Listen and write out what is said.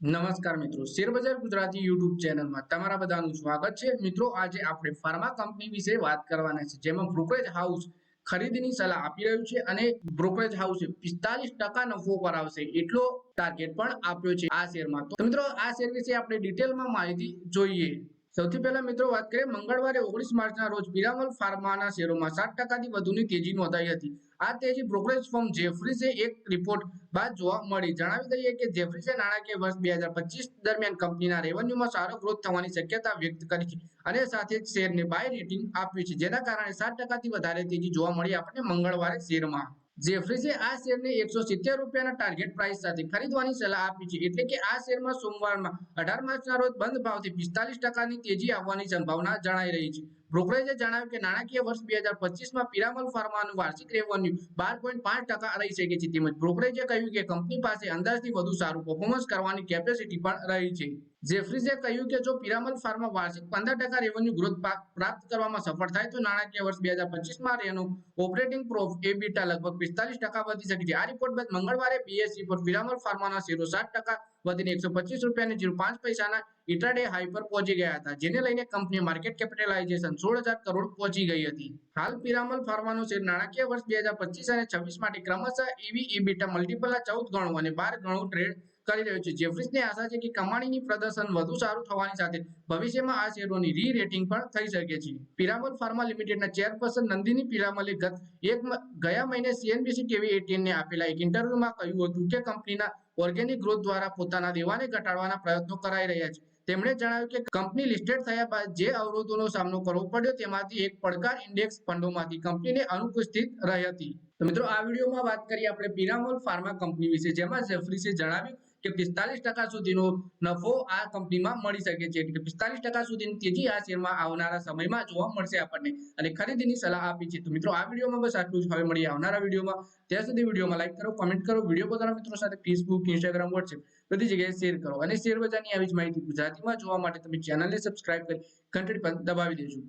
નમસ્કાર મિત્રો શેરબજાર ગુજરાતી યુટ્યુબ ચેનલમાં તમારા બધાનું સ્વાગત છે. મિત્રો, આજે આપણે ફાર્મા કંપની વિશે વાત કરવાના છે, જેમાં બ્રોકરેજ હાઉસ ખરીદીની સલાહ આપી રહ્યું છે અને બ્રોકરેજ હાઉસે પિસ્તાલીસ ટકા નફો કરાવશે એટલો ટાર્ગેટ પણ આપ્યો છે આ શેરમાં. તો મિત્રો, આ શેર વિશે આપણે ડિટેલમાં માહિતી જોઈએ. સૌથી પહેલા મિત્રો વાત કરીએ, મંગળવારે ઓગણીસ માર્ચના રોજ પિરામલ ફાર્માના શેરોમાં સાત ટકાથી વધુની તેજી નોંધાઈ હતી. આ તેજી બ્રોકરેજ ફર્મ જેફરીસે એક રિપોર્ટ બાદ જોવા મળી. જણાવી દઈએ કે જેફરીસે નાણાકીય વર્ષ બે હજાર પચીસ દરમિયાન કંપનીના રેવન્યુમાં સારો ગ્રોથ થવાની શક્યતા વ્યક્ત કરી છે અને સાથે જ શેરને બાય રેટિંગ આપ્યું છે. જેના કારણે સાત ટકાથી વધારે તેજી જોવા મળી આપણને મંગળવારે શેરમાં. જેફરીસે આ શેરને એકસો સિત્તેર રૂપિયાના ટાર્ગેટ પ્રાઇસ સાથે ખરીદવાની સલાહ આપી છે. એટલે કે આ શેરમાં સોમવારમાં અઢાર માર્ચના રોજ બંધ ભાવથી પિસ્તાલીસ ટકાની તેજી આવવાની સંભાવના જણાઈ રહી છે. બ્રોકરેજે જણાવ્યું કે નાણાકીય વર્ષ બે હજાર પચીસમાં પિરામલ ફાર્માનું વાર્ષિક રેવન્યુ બાર પોઈન્ટ પાંચ ટકા રહી શકે છે. તેમજ બ્રોકરેજે કહ્યું કે કંપની પાસે અંદાજથી વધુ સારું પરફોર્મન્સ કરવાની કેપેસિટી પણ રહી છે. જેફ્રીઝે કહ્યું કે જો પિરામલ ફાર્મા વાર્ષિક પંદર ટકા રેવન્યુ ગ્રોથ પ્રાપ્ત કરવામાં સફળ થાય તો નાણાકીય વર્ષ બે હજાર પચીસમાં રેનો ઓપરેટિંગ પ્રોફ એબીટા લગભગ પિસ્તાલીસ ટકા વધી શકે છે. આ રિપોર્ટ બાદ મંગળવારે બીએસસી પર પિરામલ ફાર્માના શેરો સાત ટકા વધીને એકસો પચીસ રૂપિયા જીરો પાંચ પૈસાના ઇન્ટ્રાડે હાઈ પર પહોંચી ગયા હતા. જેને લઈને કંપની માર્કેટ કેપિટલાઇઝેશન સોળ હજાર કરોડ પહોંચી ગઈ હતી. હાલ પિરામલ ફાર્માનો શેર નાણાકીય વર્ષ બે હજાર પચીસ અને છવ્વીસ માટે ક્રમશઃ ઈવી ઈબીટા મલ્ટીપલના ચૌદ ગણું અને બાર ગણું ટ્રેડ કરી રહ્યો છે. જેફ્રીસને આશા છે કે કમાણીની પ્રદર્શન વધુ સારું થવાની સાથે ભવિષ્યમાં આ શેરોની રી રેટિંગ પણ થઈ શકે છે. પિરામલ ફાર્મા લિમિટેડના ચેરપર્સન નંદિની પિરામલે ગત એક ગયા મહિને સીએનબીસી ટીવી એટીએનને આપેલા એક ઇન્ટરવ્યુમાં કહ્યું હતું કે કંપનીના ઓર્ગેનિક ગ્રોથ દ્વારા પોતાના દેવાને ઘટાડવાના પ્રયત્નો કરાઈ રહ્યા છે. તેમણે જણાવ્યું કે કંપની લિસ્ટેડ થયા બાદ જે અવરોધોનો સામનો કરવો પડ્યો તેમાંથી એક પડકાર ઇન્ડેક્સ ફંડોમાંથી કંપનીને અનુપસ્થિત રહી હતી. તો મિત્રો, આ વિડીયોમાં વાત કરીએ આપણે પિરામોલ ફાર્મા કંપની વિશે, જેમાં જેફરીસે જણાવ્યું કે પિસ્તાલીસ ટકા સુધીનો નફો આ કંપનીમાં મળી શકે છે. એટલે પિસ્તાલીસ ટકા સુધીની તેજી આ શેરમાં આવનારા સમયમાં જોવા મળશે આપણને. અને ખરીદીની સલાહ આપી છે. તો મિત્રો, આ વિડીયોમાં બસ આટલું જ. હવે મળીએ આવનારા વિડીયોમાં. ત્યાં સુધી વિડીયોમાં લાઈક કરો કમેન્ટ કરો. વીડિયો પોતાના મિત્રો સાથે ફેસબુક ઇન્સ્ટાગ્રામ વોટ્સએપ બધી જગ્યાએ શેર કરો. અને શેર બજારની આવી જ માહિતી ગુજરાતીમાં જોવા માટે તમે ચેનલને સબસ્ક્રાઇબ કરી ઘંટડી પર દબાવી દેજો.